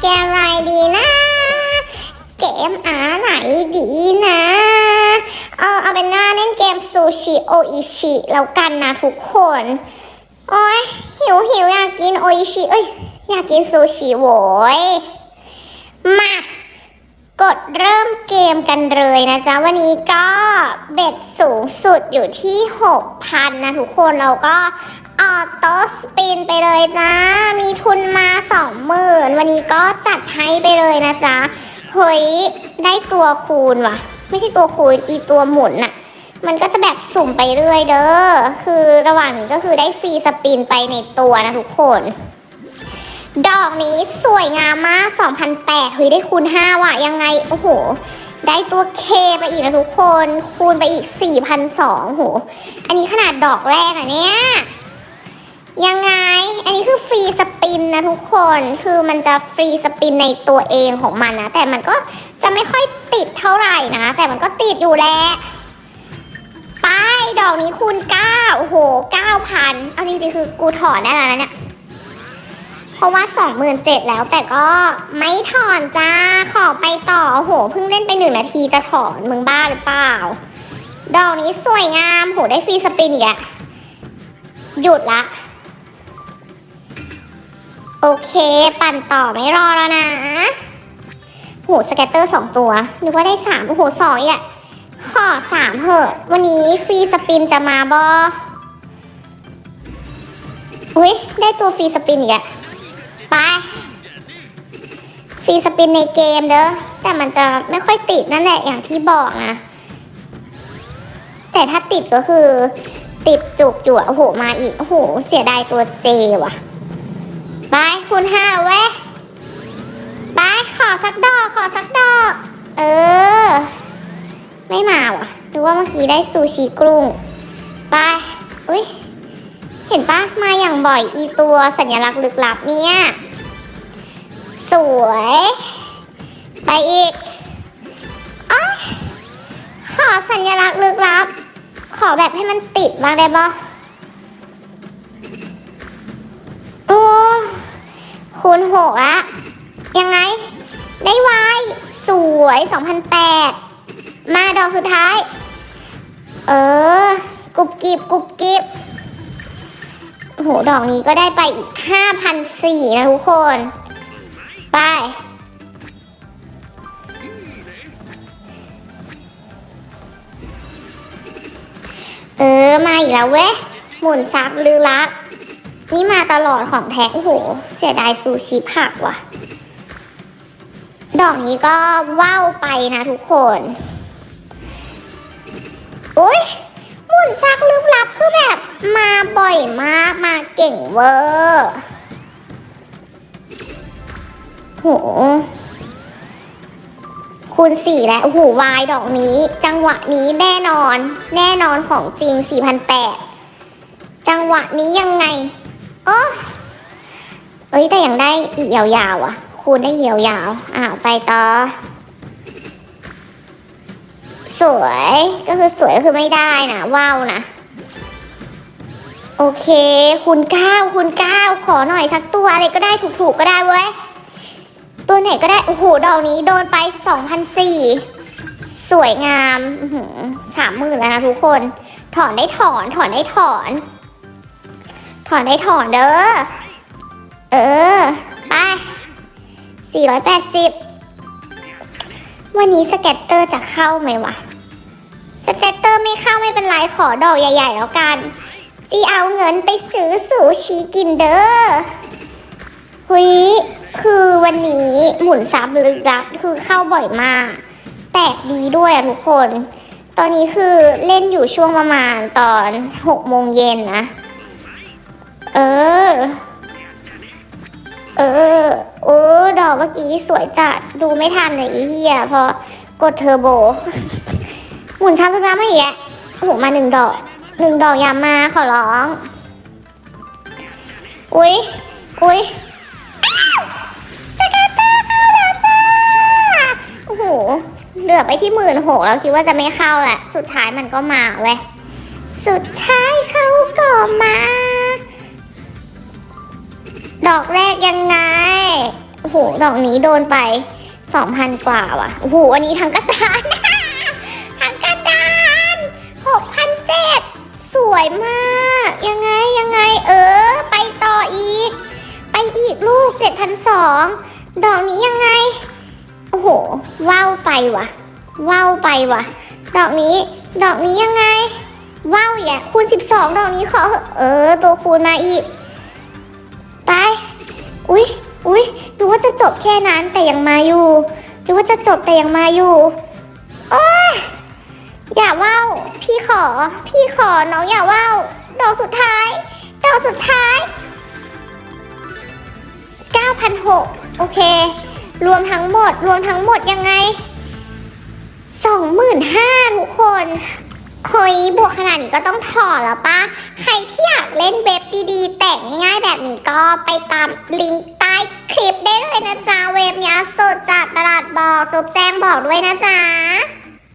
เกมอะไรดีนะ เกมอาไหนดีนะเออเอาเป็นน่าเล่นเกมซูชิโออิชิแล้วกันนะทุกคน โอ้ยหิวหิวอยากกินโออิชิเอ้ยอยากกินซูชิโว้ยมากดเริ่มเกมกันเลยนะจ๊ะ วันนี้ก็เบ็ดสูงสุดอยู่ที่ 6,000 นะทุกคนเราก็ ออโต้สปินไปเลยจ้า มีทุนมา20,000วันนี้ก็จัดให้ไปเลยนะจ๊ะเฮ้ยได้ตัวคูณว่ะ ไม่ใช่ตัวคูณอีตัวหมุนน่ะ มันก็จะแบบสุ่มไปเรื่อยเด้อ คือระหว่างนี้ก็คือได้ฟรีสปินไปในตัวนะทุกคน ดอกนี้สวยงามมาก2,008เฮ้ยได้คูณ5ว่ะ ยังไง โอ้โหได้ตัวเคไปอีกนะทุกคน คูณไปอีก4,200โห อันนี้ขนาดดอกแรกอะเนี่ย ยังไง อันนี้คือฟรีสปินนะทุกคน คือมันจะฟรีสปินในตัวเองของมันนะ แต่มันก็จะไม่ค่อยติดเท่าไหร่นะ แต่มันก็ติดอยู่แหละไปดอกนี้คูณ9โอ้โห9,000เอาจริงๆคือกูถอนได้แล้วนะเนี่ย เพราะว่าสองหมื่นเจ็ดแล้วแต่ก็ไม่ถอนจ้า ขอไปต่อ โอ้โห เพิ่งเล่นไปหนึ่งนาทีจะถอน มึงบ้าหรือเปล่า ดอกนี้สวยงาม โห ได้ฟรีสปินอีกอะหยุดละ โอเค ปั่นต่อไม่รอแล้วนะโหสแกตเตอร์สองตัวนึกว่าได้สามโอ้โหสองอีกอะขอสามเหอะ วันนี้ฟรีสปินจะมาบออุ้ยได้ตัวฟรีสปินอีกอะไปฟรีสปินในเกมเด้อแต่มันจะไม่ค่อยติดนั่นแหละอย่างที่บอกนะแต่ถ้าติดก็คือ ติดจุกอยู่โอ้โหมาอีก โอ้โห เสียดายตัวเจว่ะ ไปคุณห้าเว้ยไปขอสักดอกขอสักดอก เออ ไม่มาว่ะดูว่าเมื่อกี้ได้ซูชิกรุงไปอุ้ยเห็นปะมาอย่างบ่อยอีตัวสัญลักษณ์ลึกลับเนี่ย สวย ไปอีกอขอสัญลักษณ์ลึกลับ ขอแบบให้มันติดบ้างได้ปะ คูณหกละยังไง ได้ไวสวย2008มาดอกสุดท้าย เออ กุบกิบกุบกิบโอ้โหดอกนี้ก็ได้ไปอีกห้าพันสี่นะทุกคน ไป เออ มาอีกแล้วเว้ย หมุนซักลือลัก นี่มาตลอดของแท้โอ้โห เสียดายซูชิผักว่ะ ดอกนี้ก็ว่าวไปนะทุกคนอุ้ยหมุนซักลึกลับคือแบบมาบ่อยมากมาเก่งเวอร์โหคูณสี่แล้วโอ้โหวายดอกนี้ จังหวะนี้แน่นอน แน่นอนของจริงสี่พันแปดจังหวะนี้ยังไง โอ้เอ้ยแต่ยังได้อีกยาวๆอะ คูณได้ยาวๆอ้าวไปต่อ สวยก็คือสวยก็คือไม่ได้นะว้าวนะโอเค คุณเก้าคุณเก้าขอหน่อยสักตัวอะไรก็ได้ถูกๆก็ได้เว้ย ตัวไหนก็ได้ โอ้โห ดอกนี้โดนไปสองพันสี่สวยงามสามหมื่นแล้วนะทุกคน ถอนได้ถอน ถอนได้ถอน ถอนได้ถอนเด้อ เออ ไปสี่ร้อยแปดสิบวันนี้สเก็ตเตอร์จะเข้าไหมวะ สเก็ตเตอร์ไม่เข้าไม่เป็นไร ขอดอกใหญ่ ๆ แล้วกัน จีเอาเงินไปซื้อสูชีกินเด้อหุยคือวันนี้หมุนซับลึกลับคือเข้าบ่อยมาก แตกดีด้วยอะทุกคน ตอนนี้คือเล่นอยู่ช่วงประมาณตอนหกโมงเย็นนะ เออ เออ โอ้ดอกเมื่อกี้สวยจัด ดูไม่ทันเลยอีเหี้ยพอกดเทอร์โบ หมุนช้าลึกลับไม่อีกอะโอ้โหมาหนึ่งดอกหนึ่งดอกอยามาขอร้อง อุ๊ยอุ๊ยสเก็ตเตอร์เข้าแล้วจ้าโอ้โห เหลือไปที่หมื่นหกเราคิดว่าจะไม่เข้าแหละ สุดท้ายมันก็มาเว้ย สุดท้ายเขาก็มา ดอกแรกยังไง โอ้โห ดอกนี้โดนไปสองพันกว่าว่ะ โอ้โห อันนี้ทั้งกระดานทั้งกระดานหกพันเจ็ดสวยมาก ยังไงยังไง เออ ไปต่ออีก ไปอีกลูกเจ็ดพันสองดอกนี้ยังไง โอ้โห ว้าวไปว่ะ ว้าวไปว่ะ ดอกนี้ ดอกนี้ยังไง ว้าวอย่าคูณ12ดอกนี้ขอเอเออ ตัวคูณมาอีก อุ๊ยอุ๊ยดูว่าจะจบแค่นั้นแต่ยังมาอยู่ดูว่าจะจบแต่ยังมาอยู่โอ้ยอย่าว่าวพี่ขอ พี่ขอน้องอย่าว่าวดอกสุดท้ายดอกสุดท้าย 9,600 โอเค รวมทั้งหมด รวมทั้งหมดยังไง 25,000ทุกคน เฮ้ยบวกขนาดนี้ก็ต้องถอดแล้วปะใครที่อยากเล่นเว็บดีๆ แต่งง่ายๆแบบนี้ก็ไปตามลิงก์ใต้คลิปได้เลยนะจ๊ะ เว็บนี้สุดจัดประหลาดบอกจบแจ้งบอกด้วยนะจ๊ะ